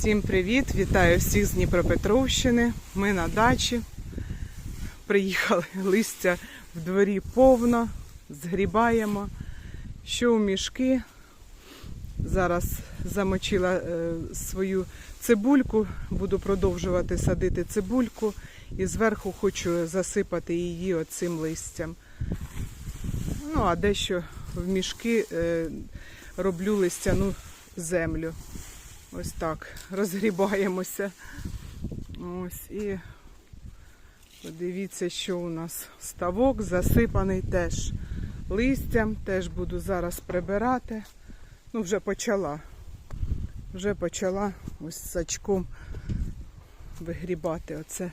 Всім привіт! Вітаю всіх з Дніпропетровщини. Ми на дачі. Приїхали листя в дворі повно, згрібаємо. Що у мішки. Зараз замочила е, свою цибульку, буду продовжувати садити цибульку і зверху хочу засипати її оцим листям. Ну, а дещо в мішки е, роблю листяну землю. Ось так. Розгрібаємося. Ось і подивіться, що у нас ставок засипаний теж листям. Теж буду зараз прибирати. Ну, вже почала. Вже почала ось сачком вигрібати оце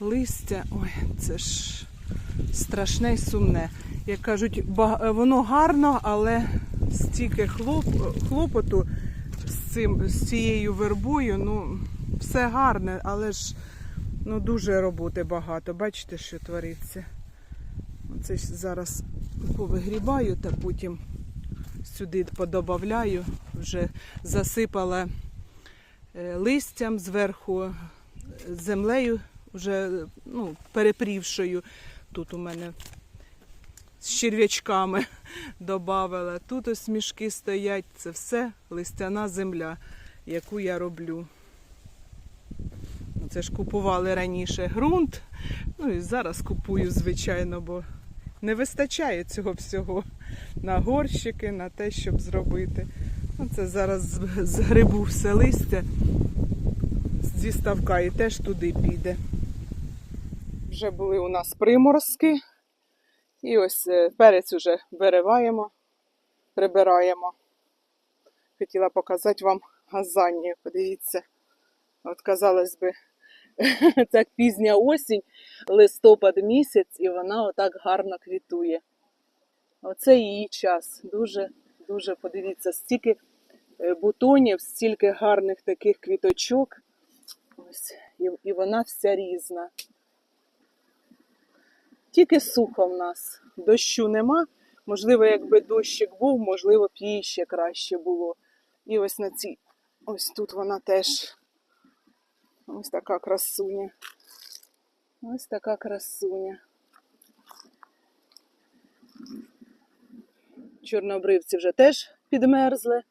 листя. Ой, це ж страшне і сумне. Як кажуть, воно гарно, але стільки хлоп, хлопоту цим з цією вербою, ну все гарне, але ж ну дуже роботи багато. Бачите, що твориться. Оце ж зараз повигрібаю та потім сюди подобавляю. Вже засипала е, листям зверху е, землею, вже ну, перепрівшою. Тут у мене з черв'ячками додавала. Тут ось мішки стоять. Це все листяна земля, яку я роблю. Це ж купували раніше ґрунт. Ну і зараз купую, звичайно, бо не вистачає цього всього на горщики, на те, щоб зробити. Оце зараз з- згребу все листя зі ставка і теж туди піде. Вже були у нас приморозки. І ось е, перець уже вириваємо, прибираємо. Хотіла показати вам газанію. Подивіться. От, казалось би, так пізня осінь, листопад місяць, і вона отак гарно квітує. Оце її час. Дуже, дуже подивіться, стільки е, бутонів, стільки гарних таких квіточок. Ось, і, і вона вся різна. Тільки сухо в нас. Дощу нема. Можливо, якби дощик був, можливо, б їй ще краще було. І ось на цій, ось тут вона теж. Ось така красуня. Ось така красуня. Чорнобривці вже теж підмерзли.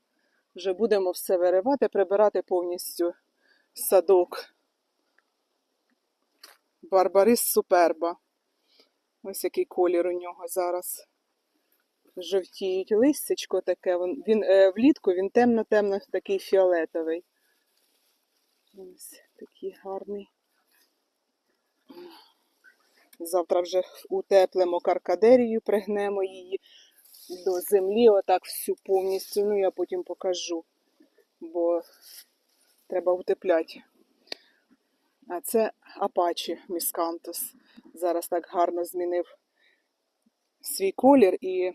Вже будемо все виривати, прибирати повністю садок. Барбарис суперба. Ось який колір у нього зараз. Жовтіють листячко таке. Він, він е, влітку він темно-темно такий фіолетовий. Ось такий гарний. Завтра вже утеплимо каркадерію, пригнемо її до землі, отак всю повністю. Ну, я потім покажу, бо треба утепляти. Це Апачі Міскантус. Зараз так гарно змінив свій колір і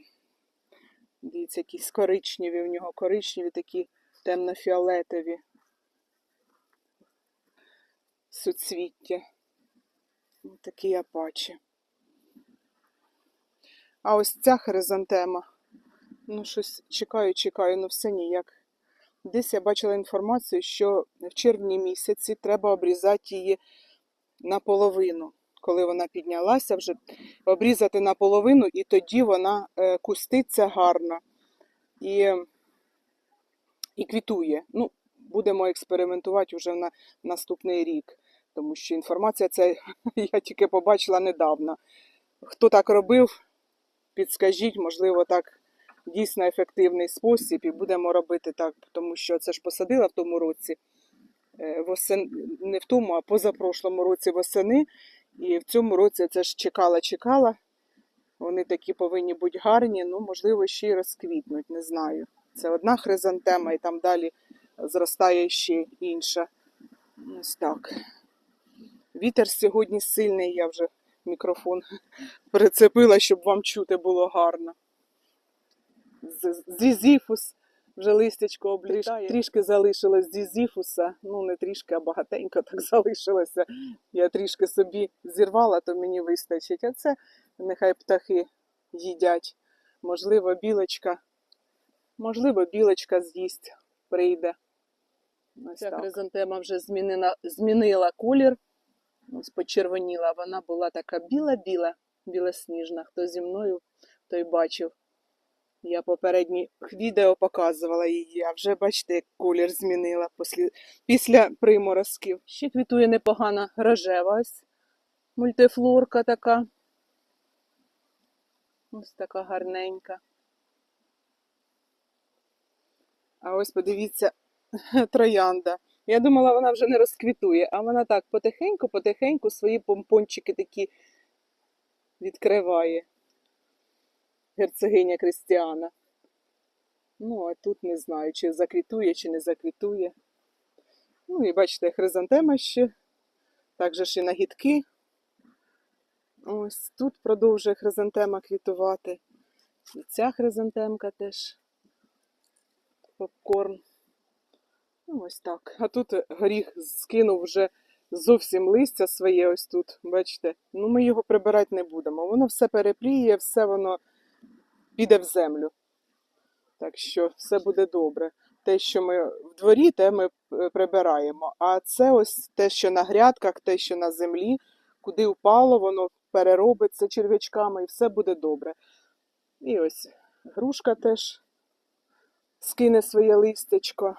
дивіться, якісь коричневі у нього, коричневі такі темно-фіолетові суцвіття. Ось Такі апачі. А ось ця хризантема. Ну, щось чекаю, чекаю, ну все ніяк. Десь я бачила інформацію, що в червні місяці треба обрізати її наполовину. Коли вона піднялася, вже обрізати наполовину, і тоді вона е, куститься гарно і, і квітує. Ну, будемо експериментувати вже на наступний рік, тому що інформація ця я тільки побачила недавно. Хто так робив, підскажіть, можливо, так дійсно ефективний спосіб, і будемо робити так, тому що це ж посадила в тому році, е, восен... не в тому, а позапрошлому році восени. І в цьому році це ж чекала-чекала. Вони такі повинні бути гарні, ну, можливо, ще й розквітнуть, не знаю. Це одна хризантема, і там далі зростає ще інша. Ось так. Вітер сьогодні сильний, я вже мікрофон прицепила, щоб вам чути було гарно. Зізіфус вже листячко облітає. Трішки залишилось зізіфуса. Ну, не трішки, а багатенько так залишилося. Я трішки собі зірвала, то мені вистачить. А це нехай птахи їдять. Можливо, білочка. Можливо, білочка з'їсть, прийде. Ось Ця так. хризантема вже змінила, змінила колір, ось почервоніла. Вона була така біла-біла, білосніжна. Хто зі мною, той бачив. Я попередні відео показувала її, а вже бачите, як колір змінила після, після приморозків. Ще квітує непогана рожева ось мультифлорка така. Ось така гарненька. А ось подивіться, троянда. Я думала, вона вже не розквітує, а вона так потихеньку-потихеньку свої помпончики такі відкриває. Герцогиня Крістіана. Ну, а тут не знаю, чи заквітує, чи не заквітує. Ну і бачите, хризантема ще. Також і нагідки. Ось тут продовжує хризантема квітувати. І ця хризантемка теж попкорн. Ну, ось так. А тут горіх скинув вже зовсім листя своє ось тут. Бачите? Ну, ми його прибирати не будемо. Воно все перепліє, все воно піде в землю. Так що все буде добре. Те, що ми в дворі, те ми е, прибираємо. А це ось те, що на грядках, те, що на землі, куди впало, воно переробиться черв'ячками і все буде добре. І ось грушка теж скине своє листячко.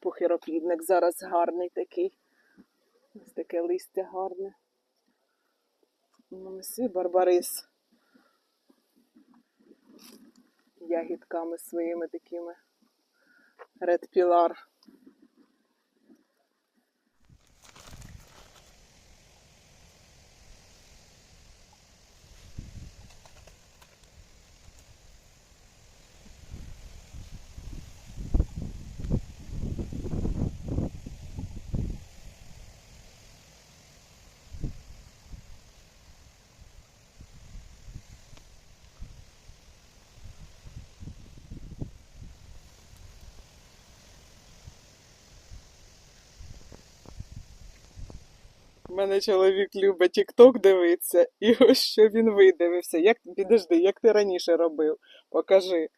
Похироплідник зараз гарний такий. Ось таке листя гарне. Ну, барбарис. Ягідками своїми такими. Red Пілар. Мене чоловік любить тік-ток дивитися, і ось що він видивився. Як, підожди, як ти раніше робив? Покажи.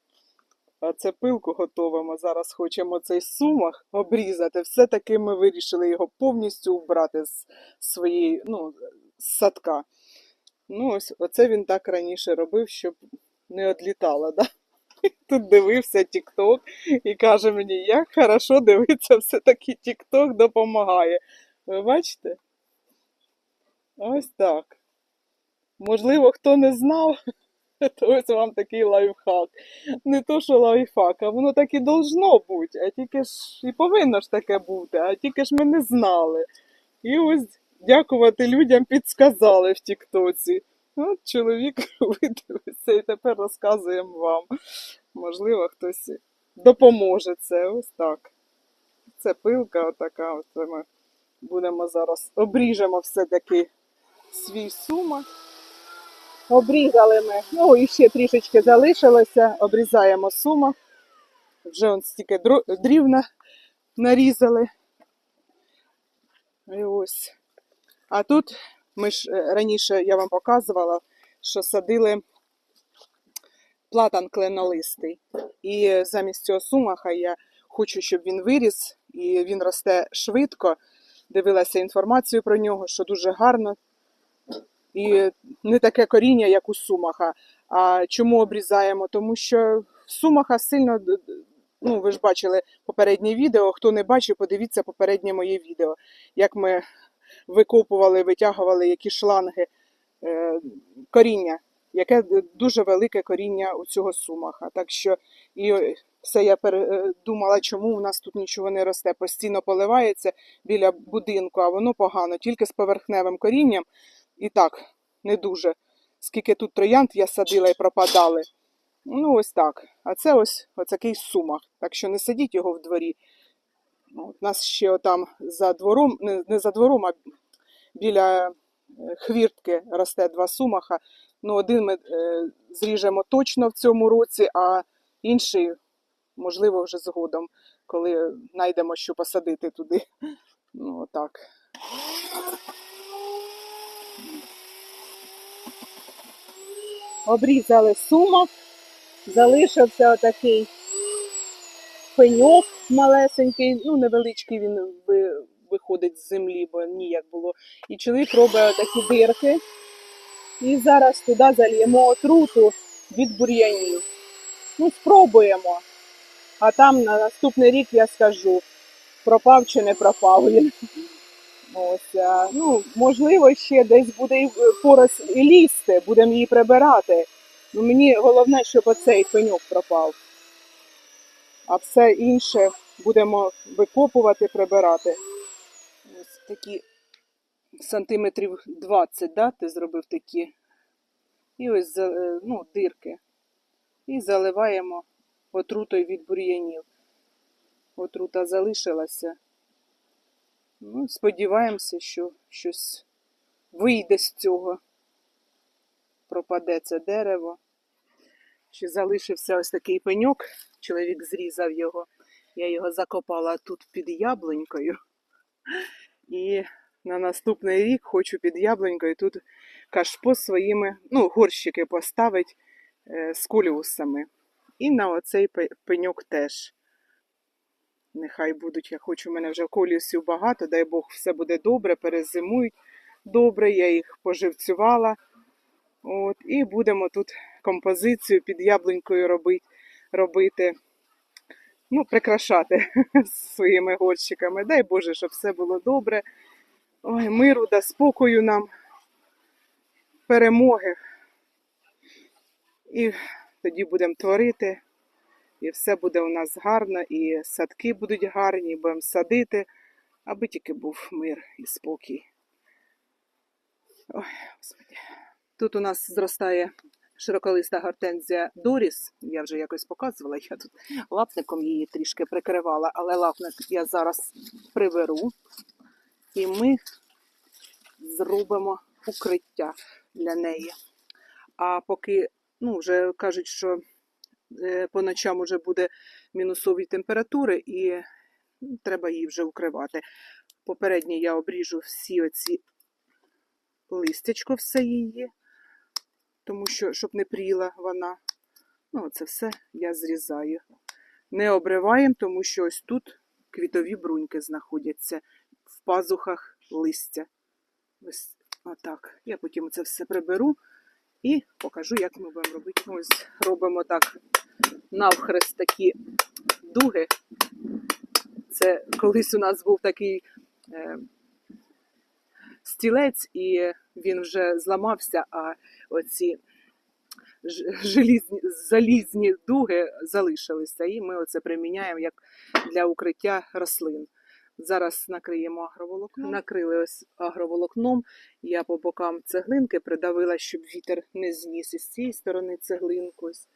А це пилку готовимо. Зараз хочемо цей сумах обрізати. Все-таки ми вирішили його повністю убрати з своєї, ну, з садка. Ну, ось оце він так раніше робив, щоб не одлітало, да? Тут дивився тік-ток і каже мені, як хорошо дивитися, все-таки тік-ток допомагає. Ви бачите? Ось так. Можливо, хто не знав, то ось вам такий лайфхак. Не то, що лайфхак, а воно так і должно бути, а тільки ж і повинно ж таке бути, а тільки ж ми не знали. І ось дякувати людям підсказали в Тіктоці. От чоловік видивився і тепер розказуємо вам. Можливо, хтось допоможе це. Ось так. Це пилка отака. Оце ми будемо зараз обріжемо все-таки свій сумок. Обрізали ми. Ну, і ще трішечки залишилося. Обрізаємо сумок. Вже он стільки дрів нарізали. І ось. А тут ми ж е, раніше я вам показувала, що садили платан кленолистий. І замість цього сумаха я хочу, щоб він виріс, і він росте швидко. Дивилася інформацію про нього, що дуже гарно. І не таке коріння, як у сумаха. А чому обрізаємо? Тому що сумаха сильно, ну ви ж бачили попереднє відео. Хто не бачив, подивіться попереднє моє відео, як ми викопували, витягували які шланги е, коріння, яке дуже велике коріння у цього сумаха. Так що і е, все я передумала, чому у нас тут нічого не росте. Постійно поливається біля будинку, а воно погано, тільки з поверхневим корінням. І так, не дуже. Скільки тут троянд я садила і пропадали. Ну, ось так. А це ось такий сумах. Так що не сидіть його в дворі. Ну, У нас ще там за двором, не, не за двором, а біля е, хвіртки росте два сумаха. Ну, один ми е, зріжемо точно в цьому році, а інший, можливо, вже згодом, коли знайдемо, що посадити туди. Ну, так. Обрізали сумок, залишився отакий пеньок малесенький, ну невеличкий він виходить з землі, бо ніяк було. І чоловік робить такі дирки. І зараз туди зальємо отруту від бур'янів. Ну, спробуємо. А там на наступний рік я скажу, пропав чи не пропав він. Ось, ну, можливо, ще десь буде порос лізти, будемо її прибирати. Ну, мені головне, щоб оцей пеньок пропав. А все інше будемо викопувати, прибирати. Ось такі сантиметрів 20, да, ти зробив такі. І ось е, ну, дирки. І заливаємо отрутою від бур'янів. Отрута залишилася. Ну, сподіваємося, що щось вийде з цього. Пропаде це дерево. Ще залишився ось такий пеньок. Чоловік зрізав його. Я його закопала тут під яблунькою. І на наступний рік хочу під яблунькою тут кашпо своїми, ну, горщики поставити е, з коліусами. І на оцей пеньок теж. Нехай будуть, я хочу, у мене вже колісів багато, дай Бог, все буде добре, перезимують добре, я їх поживцювала. От, і будемо тут композицію під яблунькою робити, робити, ну, прикрашати своїми горщиками. Дай Боже, щоб все було добре. Ой, миру да спокою нам, перемоги. І тоді будемо творити, і все буде у нас гарно, і садки будуть гарні, будемо садити, аби тільки був мир і спокій. Ой, Господи. Тут у нас зростає широколиста гортензія Доріс. Я вже якось показувала, я тут лапником її трішки прикривала, але лапник я зараз приберу. І ми зробимо укриття для неї. А поки, ну, вже кажуть, що по ночам вже буде мінусові температури, і треба її вже укривати. Попередньо я обріжу всі оці листячко все її, тому що, щоб не пріла вона. Ну, це все я зрізаю. Не обриваємо, тому що ось тут квітові бруньки знаходяться в пазухах листя. Ось отак. Я потім це все приберу і покажу, як ми будемо робити. Ось робимо так навхрест такі дуги. Це колись у нас був такий е, стілець, і він вже зламався, а оці желізні, залізні дуги залишилися. І ми оце приміняємо як для укриття рослин. Зараз накриємо агроволокном. Накрили ось агроволокном. Я по бокам цеглинки придавила, щоб вітер не зніс із цієї сторони цеглинку. Ось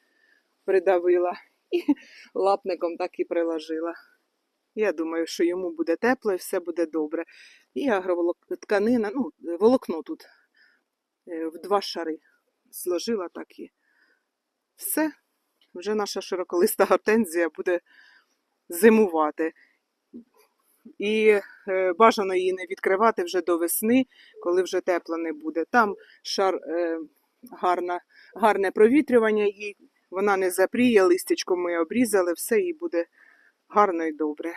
придавила і лапником так і приложила. Я думаю, що йому буде тепло і все буде добре. І агроволок... тканина, ну, волокно тут е, в два шари зложила так і все. Вже наша широколиста гортензія буде зимувати. І е, бажано її не відкривати вже до весни, коли вже тепло не буде. Там шар е, гарна, гарне провітрювання їй, вона не запріє, листячко ми обрізали, все їй буде гарно і добре.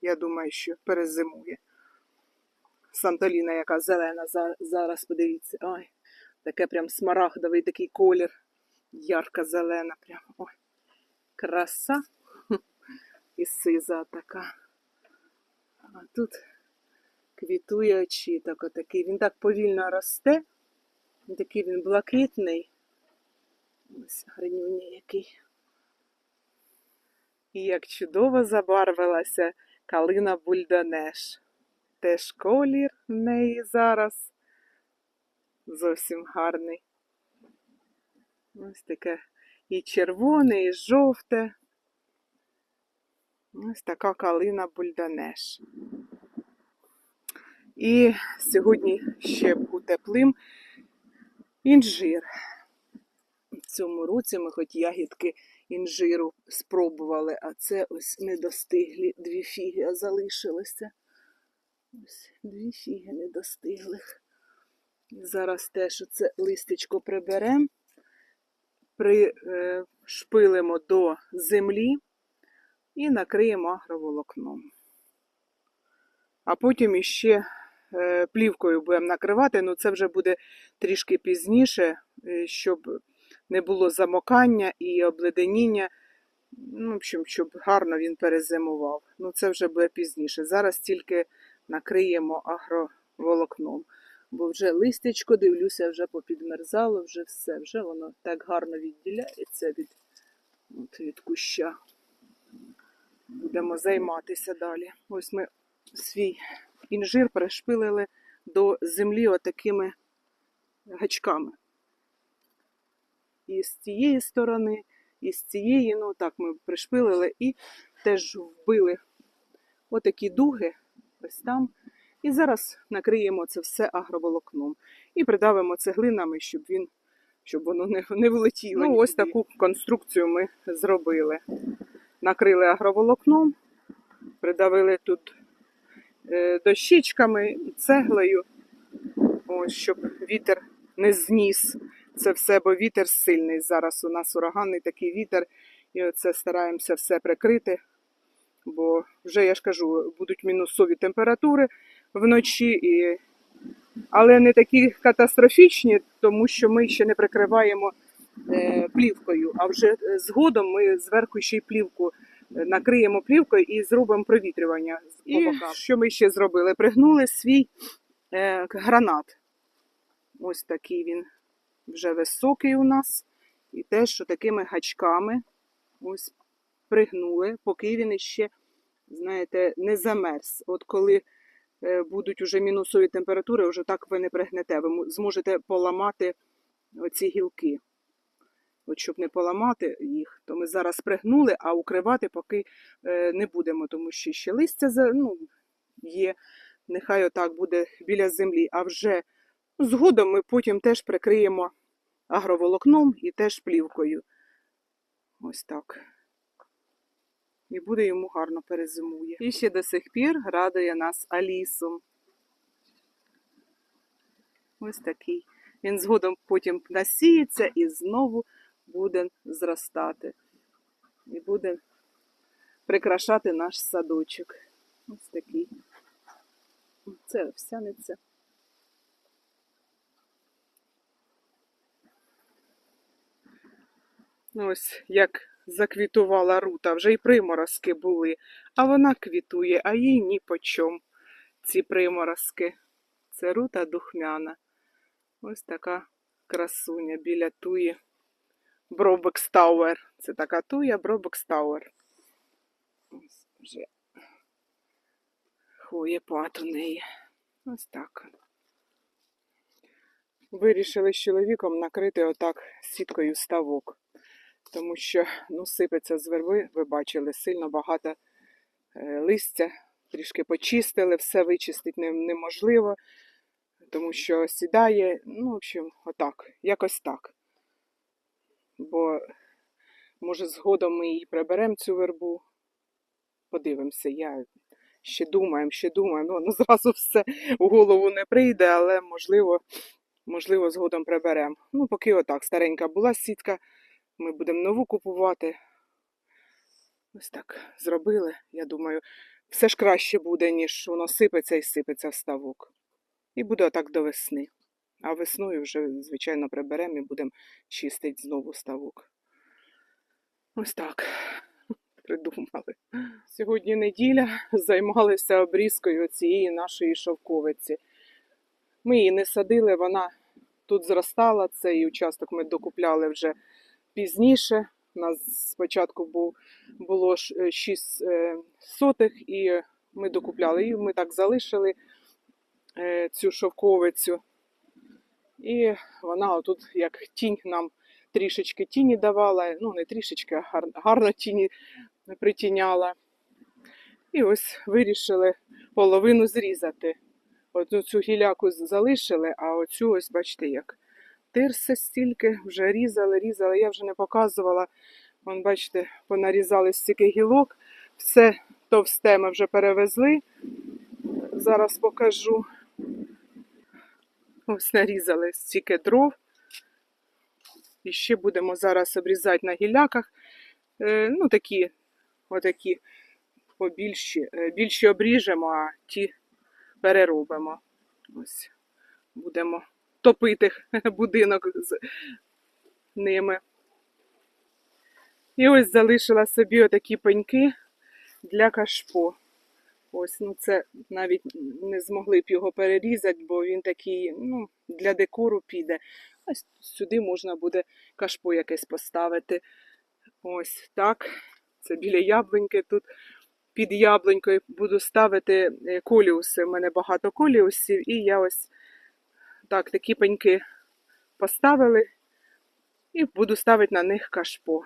Я думаю, що перезимує. Сантоліна, яка зелена зараз, подивіться. Ой, таке прям смарагдовий такий колір. Ярка зелена, прям. Ой, краса. І сиза така. А тут квітує очіток отакий. Він так повільно росте. Такий він блакитний. Ось гарнюня який. І як чудово забарвилася калина бульдонеш. Теж колір в неї зараз. Зовсім гарний. Ось таке і червоне, і жовте. Ось така калина бульдонеш. І сьогодні ще був теплим інжир. Цьому році ми хоч ягідки інжиру спробували, а це ось недостиглі дві фіги залишилися. Ось дві фіги недостиглих. Зараз теж оце листечко приберемо, пришпилимо до землі, і накриємо агроволокном. А потім іще е, плівкою будемо накривати, ну це вже буде трішки пізніше, е, щоб не було замокання і обледеніння. Ну, в общем, щоб гарно він перезимував. Ну, це вже буде пізніше. Зараз тільки накриємо агроволокном. Бо вже листячко, дивлюся, вже попідмерзало, вже все, вже воно так гарно відділяється від, от, від куща. Будемо займатися далі. Ось ми свій інжир пришпилили до землі отакими гачками. І з цієї сторони, і з цієї, ну так ми пришпилили і теж вбили отакі дуги, ось там. І зараз накриємо це все агроволокном і придавимо цеглинами, щоб він щоб воно не, не влетіло. Ну, ось таку конструкцію ми зробили. Накрили агроволокном, придавили тут е, дощечками і цеглою, ось, щоб вітер не зніс це все, бо вітер сильний. Зараз у нас ураганний такий вітер, і оце стараємося все прикрити. Бо вже я ж кажу, будуть мінусові температури вночі, і... але не такі катастрофічні, тому що ми ще не прикриваємо е, плівкою. А вже е, згодом ми зверху ще й плівку е, накриємо плівкою і зробимо провітрювання. І що ми ще зробили? Пригнули свій е, гранат. Ось такий він вже високий у нас. І теж такими гачками ось пригнули, поки він іще, знаєте, не замерз. От коли е, будуть уже мінусові температури, вже так ви не пригнете. Ви зможете поламати оці гілки. От щоб не поламати їх, то ми зараз пригнули, а укривати поки е, не будемо, тому що ще листя ну, є. Нехай отак буде біля землі. А вже згодом ми потім теж прикриємо агроволокном і теж плівкою. Ось так. І буде йому гарно перезимує. І ще до сих пір радує нас Алісом. Ось такий. Він згодом потім насіється і знову буде зростати. І буде прикрашати наш садочок. Ось такий. Це овсяниця. Ось як заквітувала рута, вже й приморозки були, а вона квітує, а їй ні по чом ці приморозки. Це рута духмяна. Ось така красуня біля туї Бробекстауер. Це така туя Бробекстауер. Ось вже хвоєпад у неї. Ось так. Вирішили з чоловіком накрити отак сіткою ставок тому що ну, сипеться з верби, ви бачили, сильно багато е, листя, трішки почистили, все вичистити неможливо, тому що сідає, ну, в общем, отак, якось так. Бо, може, згодом ми її приберемо цю вербу. Подивимося, я ще думаю, ще думаю, ну, ну зразу все в голову не прийде, але можливо, можливо, згодом приберемо. Ну, поки отак, старенька була сітка. Ми будемо нову купувати. Ось так зробили. Я думаю, все ж краще буде, ніж воно сипеться і сипеться в ставок. І буде отак до весни. А весною вже, звичайно, приберемо і будемо чистити знову ставок. Ось так придумали. Сьогодні неділя, займалися обрізкою цієї нашої шовковиці. Ми її не садили, вона тут зростала. Цей участок ми докупляли вже пізніше. У нас спочатку був, було 6 сотих, і ми докупляли. І ми так залишили е, цю шовковицю. І вона отут як тінь нам трішечки тіні давала. Ну, не трішечки, а гар, гарно тіні притіняла. І ось вирішили половину зрізати. Одну цю гіляку залишили, а оцю ось бачите як тирси стільки, вже різали, різали. Я вже не показувала. Вон, бачите, понарізали стільки гілок. Все товсте ми вже перевезли. Зараз покажу. Ось нарізали стільки дров. І ще будемо зараз обрізати на гіляках. Е, ну, такі отакі побільші, е, більші обріжемо, а ті переробимо. Ось будемо топити будинок з ними. І ось залишила собі отакі пеньки для кашпо. Ось, ну це навіть не змогли б його перерізати, бо він такий, ну, для декору піде. Ось сюди можна буде кашпо якесь поставити. Ось так. Це біля яблуньки тут. Під яблунькою буду ставити коліуси. У мене багато коліусів, і я ось так, такі пеньки поставили і буду ставити на них кашпо.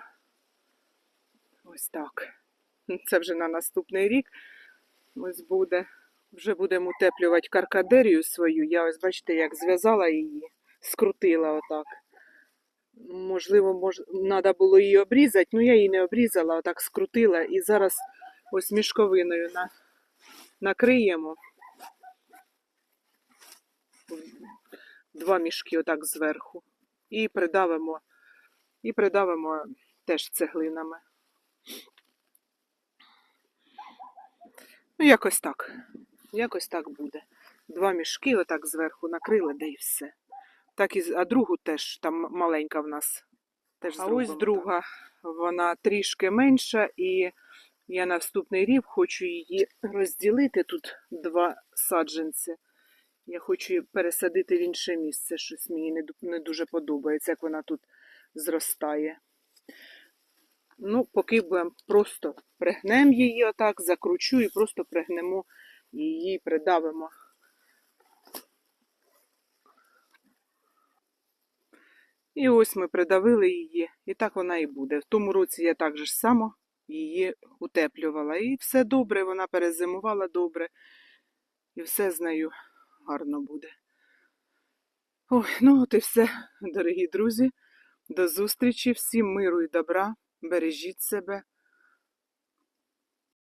Ось так. Це вже на наступний рік. Ось буде. Вже будемо утеплювати каркадерію свою. Я ось бачите, як зв'язала її, скрутила отак. Можливо, мож... треба було її обрізати, ну я її не обрізала, отак скрутила і зараз ось мішковиною на... накриємо. Два мішки отак зверху. І придавимо, і придавимо теж цеглинами. Ну, якось так. Якось так буде. Два мішки отак зверху накрили, да і все. Так і, а другу теж там маленька в нас. Теж а ось друга, вона трішки менша, і я наступний рік хочу її розділити. Тут два саджанці. Я хочу пересадити в інше місце. Щось мені не дуже подобається, як вона тут зростає. Ну, поки будемо просто пригнемо її отак, закручу і просто пригнемо її, придавимо. І ось ми придавили її, і так вона і буде. В тому році я так же ж само її утеплювала. І все добре, вона перезимувала добре. І все з нею гарно буде. Ой, ну от і все, дорогі друзі. До зустрічі, всім миру і добра. Бережіть себе.